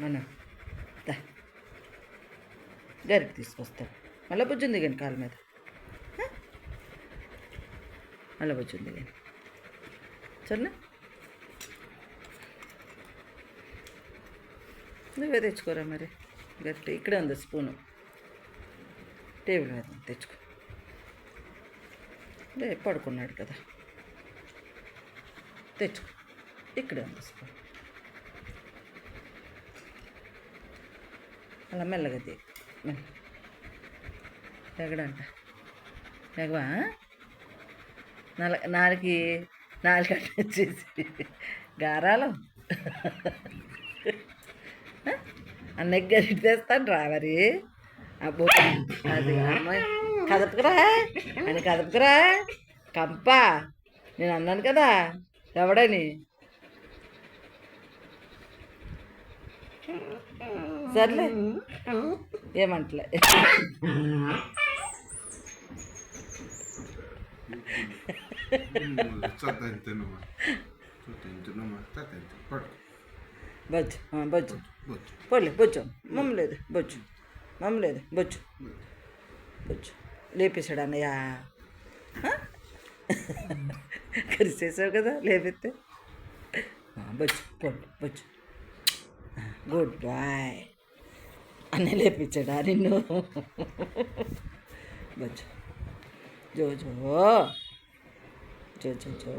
మన దా. గరికి తీసుకొస్తాను మళ్ళీ బుజ్జుంది కానీ కాలు మీద. హ? మళ్ళీ బుజ్జుంది కానీ. సరేనా? నువ్వే తెచ్చుకోరా మరి? గట్టి ఇక్కడే ఉంది స్పూను. టేబుల్ మీద తెచ్చుకో. లే పడుకున్నాడు కదా. తెచ్చుకో. ఇక్కడే ఉంది స్పూన్. అలా మెల్లగా తీ. మెల్ల ఎగడంట ఎగవా నల నాలుగు నాలుగు వచ్చేసి గారాలు. అన్నయ్య గరిటి తెస్తాను రా మరి. అబ్బో అది అమ్మాయి. కదపకురా? అని కదపకురా? కంప. నేను అన్నాను కదా ఎవడని? సర్లే. ఏమంటలే. బొజ్జు Boccia. పోలే బొజ్జు. మమ్మ లేదు బొజ్జు. మమ్మ లేదు బొజ్జు. బొజ్జు. లేపేశాడు అన్నయ్య? కరిసేసావు కదా లేపితే. బొజ్జు పోండి బొజ్జు. Good bye. అన్నయ్య లేపించాడా? నిన్ను? బొజ్జు. జో జో. జో జో జో.